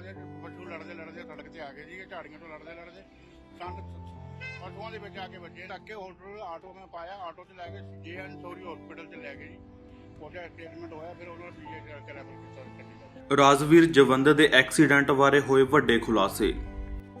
ਲੜਦੇ, ਪਸ਼ੂ ਲੜਦੇ ਲੜਦੇ, ਸੜਕ ਤੇ ਆ ਗਏ ਜੀ, ਝਾੜੀਆਂ ਤੋਂ ਲੜਦੇ ਲੜਦੇ। ਸੰਦ, ਪਸ਼ੂਆਂ ਦੇ ਵਿੱਚ ਆ ਕੇ ਵੱਜੇ ਅੱਗੇ ਹੋਟਲ, ਆਟੋ ਮੈਂ ਪਾਇਆ, ਆਟੋ 'ਚ ਲੈ ਕੇ ਜੇਐਨ ਸੋਰੀ ਹਸਪੀਟਲ 'ਚ ਲੈ ਗਏ ਜੀ। ਉਹਦਾ ਟ੍ਰੀਟਮੈਂਟ ਹੋਇਆ, ਫਿਰ ਉਹਨਾਂ ਨੇ ਕਰਕੇ ਰੈਫਰ ਕੀਤਾ ਚੰਡੀਗੜ੍ਹ ਰਾਜਵੀਰ ਜਵੰਦ ਦੇ ਐਕਸੀਡੈਂਟ ਬਾਰੇ ਹੋਏ ਵੱਡੇ ਖੁਲਾਸੇ।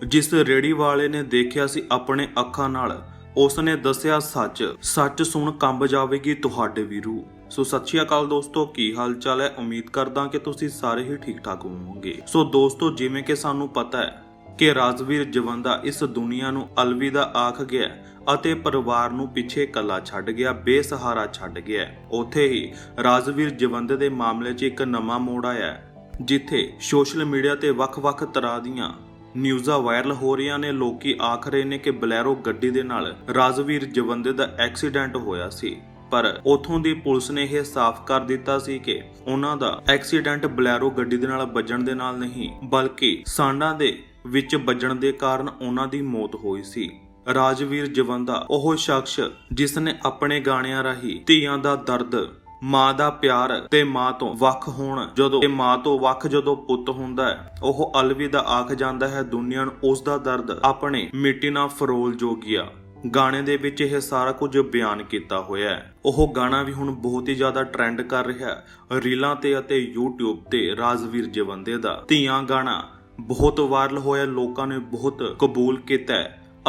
ਜਿਸ ਰੇੜੀ ਵਾਲੇ ਨੇ ਦੇਖਿਆ ਸੀ ਆਪਣੇ ਅੱਖਾਂ ਨਾਲ ਉਸ ਨੇ ਦੱਸਿਆ, ਸੱਚ ਸੱਚ ਸੁਣ ਕੰਬ ਜਾਵੇਗੀ ਤੁਹਾਡੇ ਵੀ ਰੂਹ ਸੋ ਸਤਿ ਸ਼੍ਰੀ ਅਕਾਲ ਦੋਸਤੋ ਕੀ ਹਾਲ ਚਾਲ ਹੈ? ਉਮੀਦ ਕਰਦਾ ਕਿ ਤੁਸੀਂ ਸਾਰੇ ਹੀ ਠੀਕ ਠਾਕ ਹੋਵੋਗੇ। ਸੋ ਦੋਸਤੋ ਜਿਵੇਂ ਕਿ ਸਾਨੂੰ ਪਤਾ ਹੈ ਕਿ ਰਾਜਵੀਰ ਜਵੰਦਾ ਇਸ ਦੁਨੀਆ ਨੂੰ ਅਲਵਿਦਾ ਆਖ ਗਿਆ ਅਤੇ ਪਰਿਵਾਰ ਨੂੰ ਪਿੱਛੇ ਇਕੱਲਾ ਛੱਡ ਗਿਆ ਬੇਸਹਾਰਾ ਛੱਡ ਗਿਆ ਉੱਥੇ ਹੀ ਰਾਜਵੀਰ ਜਵੰਦੇ ਦੇ ਮਾਮਲੇ 'ਚ ਇੱਕ ਨਵਾਂ ਮੋੜ ਆਇਆ ਹੈ, ਜਿੱਥੇ ਸੋਸ਼ਲ ਮੀਡੀਆ ਤੇ ਵੱਖ-ਵੱਖ ਤਰ੍ਹਾਂ ਦੀਆਂ ਨਿਊਜ਼ਾਂ ਵਾਇਰਲ ਹੋ ਰਹੀਆਂ ਨੇ। ਲੋਕੀ ਆਖ ਰਹੇ ਨੇ ਕਿ ਬਲੈਰੋ ਗੱਡੀ ਦੇ ਨਾਲ ਰਾਜਵੀਰ ਜਵੰਦੇ ਦਾ ਐਕਸੀਡੈਂਟ ਹੋਇਆ ਸੀ। ਪਰ ਉਥੋਂ ਦੀ ਪੁਲਿਸ ਨੇ ਇਹ ਸਾਫ਼ ਕਰ ਦਿੱਤਾ ਸੀ ਕਿ ਉਹਨਾਂ ਦਾ ਐਕਸੀਡੈਂਟ ਬਲੈਰੋ ਗੱਡੀ ਦੇ ਨਾਲ ਵੱਜਣ ਦੇ ਨਾਲ ਨਹੀਂ, ਬਲਕਿ ਸਾਂਡਾਂ ਦੇ ਵਿੱਚ ਵੱਜਣ ਦੇ ਕਾਰਨ ਉਹਨਾਂ ਦੀ ਮੌਤ ਹੋਈ ਸੀ। ਰਾਜਵੀਰ ਜਵੰਦਾ ਉਹ ਸ਼ਖਸ ਜਿਸ ਨੇ ਆਪਣੇ ਗਾਣਿਆਂ ਰਾਹੀਂ ਧੀਆਂ ਦਾ ਦਰਦ, ਮਾਂ ਦਾ ਪਿਆਰ ਤੇ ਮਾਂ ਤੋਂ ਵੱਖ ਹੋਣ, ਜਦੋਂ ਤੇ ਮਾਂ ਤੋਂ ਵੱਖ ਜਦੋਂ ਪੁੱਤ ਹੁੰਦਾ ਹੈ, ਉਹ ਅਲਵਿਦਾ ਆਖ ਜਾਂਦਾ ਹੈ, ਦੁਨੀਆ ਨੂੰ ਉਸ ਦਾ ਦਰਦ ਆਪਣੇ ਮਿੱਟੀ ਨਾਲ ਫਰੋਲ ਜੋਗਿਆ। ਗਾਣੇ ਦੇ ਵਿੱਚ ਇਹ ਸਾਰਾ ਕੁਝ ਬਿਆਨ ਕੀਤਾ ਹੋਇਆ ਹੈ। ਉਹ ਗਾਣਾ ਵੀ ਹੁਣ ਬਹੁਤ ਹੀ ਜ਼ਿਆਦਾ ਟ੍ਰੈਂਡ ਕਰ ਰਿਹਾ ਹੈ। ਰੀਲਾਂ ਤੇ ਅਤੇ YouTube ਤੇ ਰਾਜਵੀਰ ਜਵੰਦੇ ਦਾ ਧੀਆਂ ਗਾਣਾ ਬਹੁਤ ਵਾਇਰਲ ਹੋਇਆ, ਲੋਕਾਂ ਨੇ ਬਹੁਤ ਕਬੂਲ ਕੀਤਾ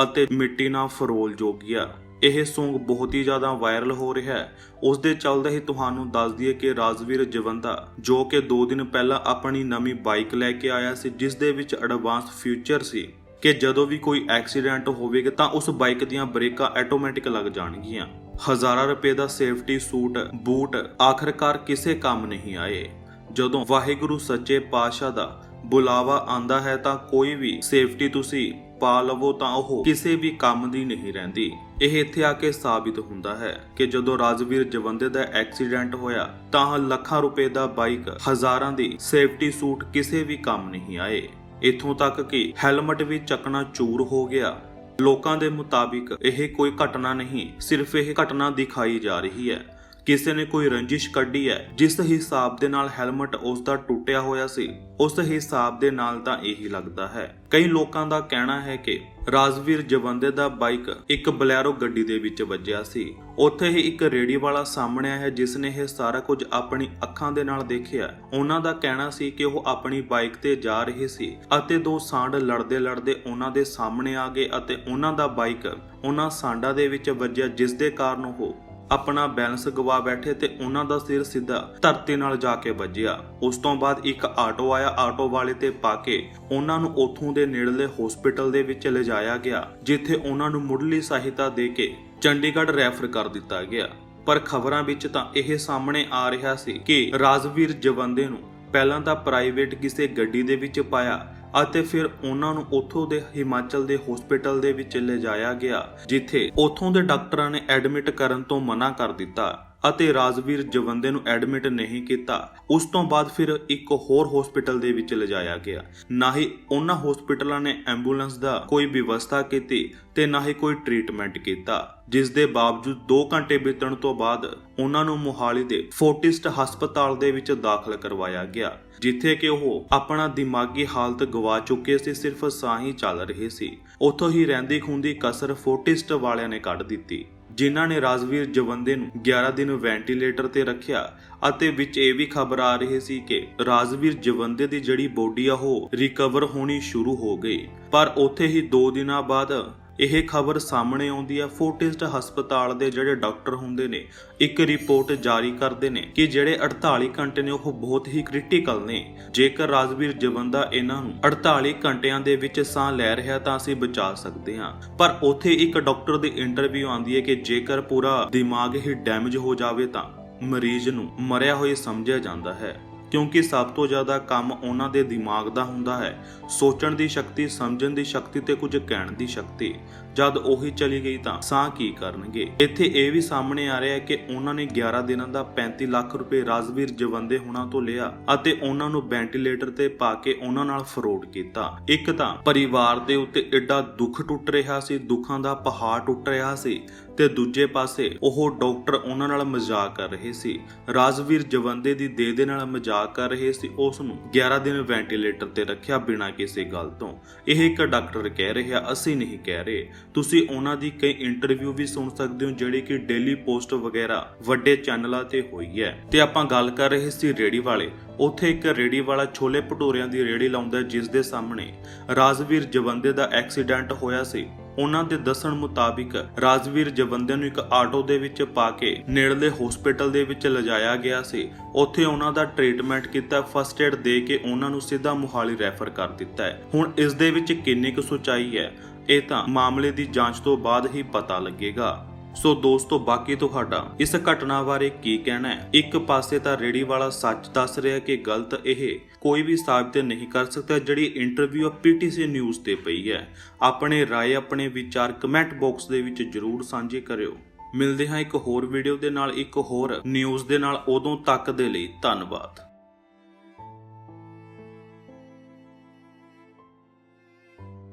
ਅਤੇ ਮਿੱਟੀ ਨਾਲ ਫਰੋਲ ਜੋਗਿਆ ਇਹ Song ਬਹੁਤ ਹੀ ਜ਼ਿਆਦਾ ਵਾਇਰਲ ਹੋ ਰਿਹਾ ਹੈ। ਉਸ ਦੇ ਚੱਲਦੇ ਹੀ ਤੁਹਾਨੂੰ ਦੱਸ ਦਈਏ ਕਿ ਰਾਜਵੀਰ ਜਵੰਦਾ ਜੋ ਕਿ 2 ਦਿਨ ਪਹਿਲਾਂ ਆਪਣੀ ਨਵੀਂ ਬਾਈਕ ਲੈ ਕੇ ਆਇਆ ਸੀ, ਜਿਸ ਦੇ ਵਿੱਚ ਐਡਵਾਂਸ ਫਿਊਚਰ ਸੀ। ਕਿ ਜਦੋਂ ਵੀ ਕੋਈ ਐਕਸੀਡੈਂਟ ਹੋਵੇਗਾ ਤਾਂ ਉਸ ਬਾਈਕ ਦੀਆਂ ਬ੍ਰੇਕਾਂ ਆਟੋਮੈਟਿਕ ਲੱਗ ਜਾਣਗੀਆਂ। ਹਜ਼ਾਰਾਂ ਰੁਪਏ ਦਾ ਸੇਫਟੀ ਸੂਟ, ਬੂਟ, ਆਖਰਕਾਰ ਕਿਸੇ ਕੰਮ ਨਹੀਂ ਆਏ। ਜਦੋਂ ਵਾਹਿਗੁਰੂ ਸੱਚੇ ਪਾਤਸ਼ਾਹ ਦਾ ਬੁਲਾਵਾ ਆਂਦਾ ਹੈ ਤਾਂ ਕੋਈ ਵੀ ਸੇਫਟੀ ਤੁਸੀਂ ਪਾ ਲਵੋ ਤਾਂ ਉਹ ਕਿਸੇ ਵੀ ਕੰਮ ਦੀ ਨਹੀਂ ਰਹਿੰਦੀ। ਇਹ ਇੱਥੇ ਆ ਕੇ ਸਾਬਿਤ ਹੁੰਦਾ ਹੈ ਕਿ ਜਦੋਂ ਰਾਜਵੀਰ ਜਵੰਦੇ ਦਾ ਐਕਸੀਡੈਂਟ ਹੋਇਆ ਤਾਂ ਲੱਖਾਂ ਰੁਪਏ ਦਾ ਬਾਈਕ, ਹਜ਼ਾਰਾਂ ਦੀ ਸੇਫਟੀ ਸੂਟ ਕਿਸੇ ਵੀ ਕੰਮ ਨਹੀਂ ਆਏ। ਇਥੋਂ ਤੱਕ ਕਿ ਹੈਲਮਟ ਵੀ ਚੱਕਣਾ ਚੂਰ ਹੋ ਗਿਆ। ਲੋਕਾਂ ਦੇ ਮੁਤਾਬਿਕ ਇਹ ਕੋਈ ਘਟਨਾ ਨਹੀਂ, ਸਿਰਫ ਇਹ ਘਟਨਾ ਦਿਖਾਈ ਜਾ ਰਹੀ ਹੈ। ਕਿਸੇ ਨੇ ਕੋਈ ਰੰਜਿਸ਼ ਕੱਢੀ ਹੈ, ਜਿਸ ਹਿਸਾਬ ਦੇ ਨਾਲ ਹੈਲਮਟ ਉਸ ਦਾ ਟੁੱਟਿਆ ਹੋਇਆ ਸੀ, ਉਸ ਹਿਸਾਬ ਦੇ ਨਾਲ ਤਾਂ ਇਹੀ ਲੱਗਦਾ ਹੈ। ਕਈ ਲੋਕਾਂ ਦਾ ਕਹਿਣਾ ਹੈ ਕਿ ਰਾਜਵੀਰ ਜਵੰਦੇ ਦਾ ਬਾਈਕ ਇੱਕ ਬਲੈਰੋ ਗੱਡੀ ਦੇ ਵਿੱਚ ਵੱਜਿਆ ਸੀ। ਉੱਥੇ ਹੀ ਇੱਕ ਰੇੜੀ ਵਾਲਾ ਸਾਹਮਣੇ ਆਇਆ, ਜਿਸ ਨੇ ਇਹ ਸਾਰਾ ਕੁਝ ਆਪਣੀ ਅੱਖਾਂ ਦੇ ਨਾਲ ਦੇਖਿਆ। ਉਹਨਾਂ ਦਾ ਕਹਿਣਾ ਸੀ ਕਿ ਉਹ ਆਪਣੀ ਬਾਈਕ ਤੇ ਜਾ ਰਹੇ ਸੀ ਅਤੇ ਦੋ ਸਾਂਡ ਲੜਦੇ ਲੜਦੇ ਉਹਨਾਂ ਦੇ ਸਾਹਮਣੇ ਆ ਗਏ ਅਤੇ ਉਹਨਾਂ ਦਾ ਬਾਈਕ ਉਹਨਾਂ ਸਾਂਡਾਂ ਦੇ ਵਿੱਚ ਵੱਜਿਆ, ਜਿਸ ਦੇ ਕਾਰਨ ਉਹ ਆਪਣਾ ਬੈਲੈਂਸ ਗਵਾ ਬੈਠੇ ਤੇ ਉਹਨਾਂ ਦਾ ਸਿਰ ਸਿੱਧਾ ਧਰਤੀ ਨਾਲ ਜਾ ਕੇ ਵੱਜਿਆ। ਉਸ ਤੋਂ ਬਾਅਦ ਇੱਕ ਆਟੋ ਆਇਆ, ਆਟੋ ਵਾਲੇ ਤੇ ਪਾ ਕੇ ਉਹਨਾਂ ਨੂੰ ਉੱਥੋਂ ਦੇ ਨੇੜਲੇ ਹਸਪੀਟਲ ਦੇ ਵਿੱਚ ਲਿਜਾਇਆ ਗਿਆ, ਜਿੱਥੇ ਉਹਨਾਂ ਨੂੰ ਮੁੱਢਲੀ ਸਹਾਇਤਾ ਦੇ ਕੇ ਚੰਡੀਗੜ੍ਹ ਰੈਫਰ ਕਰ ਦਿੱਤਾ ਗਿਆ। ਪਰ ਖਬਰਾਂ ਵਿੱਚ ਤਾਂ ਇਹ ਸਾਹਮਣੇ ਆ ਰਿਹਾ ਸੀ ਕਿ ਰਾਜਵੀਰ ਜਵੰਦੇ ਨੂੰ ਪਹਿਲਾਂ ਤਾਂ ਪ੍ਰਾਈਵੇਟ ਕਿਸੇ ਗੱਡੀ ਦੇ ਵਿੱਚ ਪਾਇਆ ਅਤੇ ਫਿਰ ਉਹਨਾਂ ਨੂੰ ਉੱਥੋਂ ਦੇ ਹਿਮਾਚਲ ਦੇ ਹਸਪੀਟਲ ਦੇ ਵਿੱਚ ਲਿਜਾਇਆ ਗਿਆ, ਜਿੱਥੇ ਉੱਥੋਂ ਦੇ ਡਾਕਟਰਾਂ ਨੇ ਐਡਮਿਟ ਕਰਨ ਤੋਂ ਮਨਾ ਕਰ ਦਿੱਤਾ। ਅਤੇ ਰਾਜਵੀਰ ਜਵੰਦੇ ਨੂੰ ਐਡਮਿਟ ਨਹੀਂ ਕੀਤਾ। ਉਸ ਤੋਂ ਬਾਅਦ ਫਿਰ ਇੱਕ ਹੋਰ ਹਸਪੀਟਲ ਦੇ ਵਿੱਚ ਲਿਜਾਇਆ ਗਿਆ। ਨਾ ਹੀ ਉਹਨਾਂ ਹਸਪੀਟਲਾਂ ਨੇ ਐਂਬੂਲੈਂਸ ਦਾ ਕੋਈ ਵਿਵਸਥਾ ਕੀਤੀ ਤੇ ਨਾ ਹੀ ਕੋਈ ਟ੍ਰੀਟਮੈਂਟ ਕੀਤਾ, ਜਿਸ ਦੇ ਬਾਵਜੂਦ 2 ਘੰਟੇ ਬੀਤਣ ਤੋਂ ਬਾਅਦ ਉਹਨਾਂ ਨੂੰ ਮੋਹਾਲੀ ਦੇ ਫੋਰਟਿਸਟ ਹਸਪਤਾਲ ਦੇ ਵਿੱਚ ਦਾਖਲ ਕਰਵਾਇਆ ਗਿਆ, ਜਿੱਥੇ ਕਿ ਉਹ ਆਪਣਾ ਦਿਮਾਗੀ ਹਾਲਤ ਗਵਾ ਚੁੱਕੇ ਸੀ, ਸਿਰਫ ਸਾਹ ਹੀ ਚੱਲ ਰਹੇ ਸੀ। ਉੱਥੋਂ ਹੀ ਰਹਿੰਦੀ ਖੁੰਦੀ ਕਸਰ ਫੋਰਟਿਸਟ ਵਾਲਿਆਂ ਨੇ ਕੱਢ ਦਿੱਤੀ। ਜਿਨ੍ਹਾਂ ਨੇ ਰਾਜਵੀਰ ਜਵੰਦੇ ਨੂੰ 11 ਦਿਨ ਵੈਂਟੀਲੇਟਰ ਤੇ ਰੱਖਿਆ ਅਤੇ ਵਿੱਚ ਇਹ ਵੀ ਖਬਰ ਆ ਰਹੀ ਸੀ ਕਿ ਰਾਜਵੀਰ ਜਵੰਦੇ ਦੀ ਜਿਹੜੀ ਬੋਡੀ ਆ, ਉਹ ਰਿਕਵਰ ਹੋਣੀ ਸ਼ੁਰੂ ਹੋ ਗਈ। ਪਰ ਉੱਥੇ ਹੀ 2 ਦਿਨਾਂ ਬਾਅਦ ਇਹ ਖਬਰ ਸਾਹਮਣੇ ਆਉਂਦੀ ਹੈ। ਫੋਰਟਿਸਟ ਹਸਪਤਾਲ ਦੇ ਜਿਹੜੇ ਡਾਕਟਰ ਹੁੰਦੇ ਨੇ, ਇੱਕ ਰਿਪੋਰਟ ਜਾਰੀ ਕਰਦੇ ਨੇ ਕਿ ਜਿਹੜੇ 48 ਘੰਟੇ ਨੇ, ਉਹ ਬਹੁਤ ਹੀ ਕ੍ਰਿਟੀਕਲ ਨੇ। ਜੇਕਰ ਰਾਜਵੀਰ ਜਵੰਦਾ ਇਹਨਾਂ ਨੂੰ 48 ਘੰਟਿਆਂ ਦੇ ਵਿੱਚ ਸਾਹ ਲੈ ਰਿਹਾ ਤਾਂ ਅਸੀਂ ਬਚਾ ਸਕਦੇ ਹਾਂ। ਪਰ ਉੱਥੇ ਇੱਕ ਡਾਕਟਰ ਦੀ ਇੰਟਰਵਿਊ ਆਉਂਦੀ ਹੈ ਕਿ ਜੇਕਰ ਪੂਰਾ ਦਿਮਾਗ ਹੀ ਡੈਮੇਜ ਹੋ ਜਾਵੇ ਤਾਂ ਮਰੀਜ਼ ਨੂੰ ਮਰਿਆ ਹੋਇਆ ਸਮਝਿਆ ਜਾਂਦਾ ਹੈ। ਕਿਉਂਕਿ ਸਭ ਤੋਂ ਜ਼ਿਆਦਾ ਕੰਮ ਉਹਨਾਂ ਦੇ ਦਿਮਾਗ ਦਾ ਹੁੰਦਾ ਹੈ। ਸੋਚਣ ਦੀ ਸ਼ਕਤੀ, ਸਮਝਣ ਦੀ ਸ਼ਕਤੀ ਤੇ ਕੁਝ ਕਹਿਣ ਦੀ ਸ਼ਕਤੀ। ਜਦ ਉਹੀ ਚਲੀ ਗਈ ਤਾਂ ਸਾਹ ਕੀ ਕਰਨਗੇ? ਇੱਥੇ ਇਹ ਵੀ ਸਾਹਮਣੇ ਆ ਰਿਹਾ ਹੈ ਕਿ ਉਹਨਾਂ ਨੇ 11 ਦਿਨਾਂ ਦਾ 35 ਲੱਖ ਰੁਪਏ ਰਾਜਵੀਰ ਜਵੰਦੇ ਹੁਣਾਂ ਤੋਂ ਲਿਆ ਅਤੇ ਉਹਨਾਂ ਨੂੰ ਵੈਂਟੀਲੇਟਰ ਤੇ ਪਾ ਕੇ ਉਹਨਾਂ ਨਾਲ ਫਰੋਡ ਕੀਤਾ। ਇੱਕ ਤਾਂ ਪਰਿਵਾਰ ਦੇ ਉੱਤੇ ਐਡਾ ਦੁੱਖ ਟੁੱਟ ਰਿਹਾ ਸੀ, ਦੁੱਖਾਂ ਦਾ ਪਹਾੜ ਟੁੱਟ ਰਿਹਾ ਸੀ। ਤੇ ਦੂਜੇ ਪਾਸੇ ਉਹ ਡਾਕਟਰ ਉਹਨਾਂ ਨਾਲ ਮਜ਼ਾਕ ਕਰ ਰਹੇ ਸੀ। ਰਾਜਵੀਰ ਜਵੰਦੇ ਦੀ ਦੇ ਦੇ ਨਾਲ ਮਜ਼ਾਕ ਕਰ ਰਹੇ ਸੀ। ਉਸ ਨੂੰ 11 ਦਿਨ ਵੈਂਟੀਲੇਟਰ ਤੇ ਰੱਖਿਆ ਬਿਨਾਂ ਕਿਸੇ ਗੱਲ ਤੋਂ। ਇਹ ਇੱਕ ਡਾਕਟਰ ਕਹਿ ਰਿਹਾ, ਅਸੀਂ ਨਹੀਂ ਕਹਿ ਰਹੇ। ਤੁਸੀਂ ਉਹਨਾਂ ਦੀ ਕਈ ਇੰਟਰਵਿਊ ਵੀ ਸੁਣ ਸਕਦੇ ਹੋ, ਜਿਹੜੀ ਕਿ ਡੇਲੀ ਪੋਸਟ ਵਗੈਰਾ ਵੱਡੇ ਚੈਨਲਾਂ ਤੇ ਹੋਈ ਹੈ। ਤੇ ਆਪਾਂ ਗੱਲ ਕਰ ਰਹੇ ਸੀ ਰੇੜੀ ਵਾਲੇ। ਉੱਥੇ ਇੱਕ ਰੇੜੀ ਵਾਲਾ ਛੋਲੇ ਭਟੂਰਿਆਂ ਦੀ ਰੇੜੀ ਲਾਉਂਦਾ ਜਿਸ ਦੇ ਸਾਹਮਣੇ ਰਾਜਵੀਰ ਜਵੰਦੇ ਦਾ ਐਕਸੀਡੈਂਟ ਹੋਇਆ ਸੀ। ਉਹਨਾਂ ਦੇ ਦੱਸਣ ਮੁਤਾਬਿਕ ਰਾਜਵੀਰ ਜਵੰਦੇ ਨੂੰ ਇੱਕ ਆਟੋ ਦੇ ਵਿੱਚ ਪਾ ਕੇ ਨੇੜਲੇ ਹਸਪੀਟਲ ਦੇ ਵਿੱਚ ਲਿਜਾਇਆ ਗਿਆ ਸੀ। ਉੱਥੇ ਉਹਨਾਂ ਦਾ ਟ੍ਰੀਟਮੈਂਟ ਕੀਤਾ ਫਸਟ ਏਡ ਦੇ ਕੇ ਉਹਨਾਂ ਨੂੰ ਸਿੱਧਾ ਮੁਹਾਲੀ ਰੈਫਰ ਕਰ ਦਿੱਤਾ ਹੈ। ਹੁਣ ਇਸ ਦੇ ਵਿੱਚ ਕਿੰਨੀ ਕੁ ਸੁਚਾਈ ਹੈ, ਇਹ ਤਾਂ ਮਾਮਲੇ ਦੀ ਜਾਂਚ ਤੋਂ ਬਾਅਦ ਹੀ ਪਤਾ ਲੱਗੇਗਾ। ਸੋ ਦੋਸਤੋ, ਬਾਕੀ ਤੁਹਾਡਾ ਇਸ ਘਟਨਾ ਬਾਰੇ ਕੀ ਕਹਿਣਾ ਹੈ? ਇੱਕ ਪਾਸੇ ਤਾਂ ਰੇੜੀ ਵਾਲਾ ਸੱਚ ਦੱਸ ਰਿਹਾ ਕਿ ਗਲਤ ਇਹ ਕੋਈ ਵੀ ਸਾਬਤ ਨਹੀਂ ਕਰ ਸਕਦਾ, ਜਿਹੜੀ ਇੰਟਰਵਿਊ ਪੀਟੀਸੀ ਨਿਊਜ਼ ਤੇ ਪਈ ਹੈ। ਆਪਣੇ ਰਾਏ, ਆਪਣੇ ਵਿਚਾਰ ਕਮੈਂਟ ਬਾਕਸ ਦੇ ਵਿੱਚ ਜਰੂਰ ਸਾਂਝੇ ਕਰਿਓ। ਮਿਲਦੇ ਹਾਂ ਇੱਕ ਹੋਰ ਵੀਡੀਓ ਦੇ ਨਾਲ, ਇੱਕ ਹੋਰ ਨਿਊਜ਼ ਦੇ ਨਾਲ। ਉਦੋਂ ਤੱਕ ਦੇ ਲਈ ਧੰਨਵਾਦ।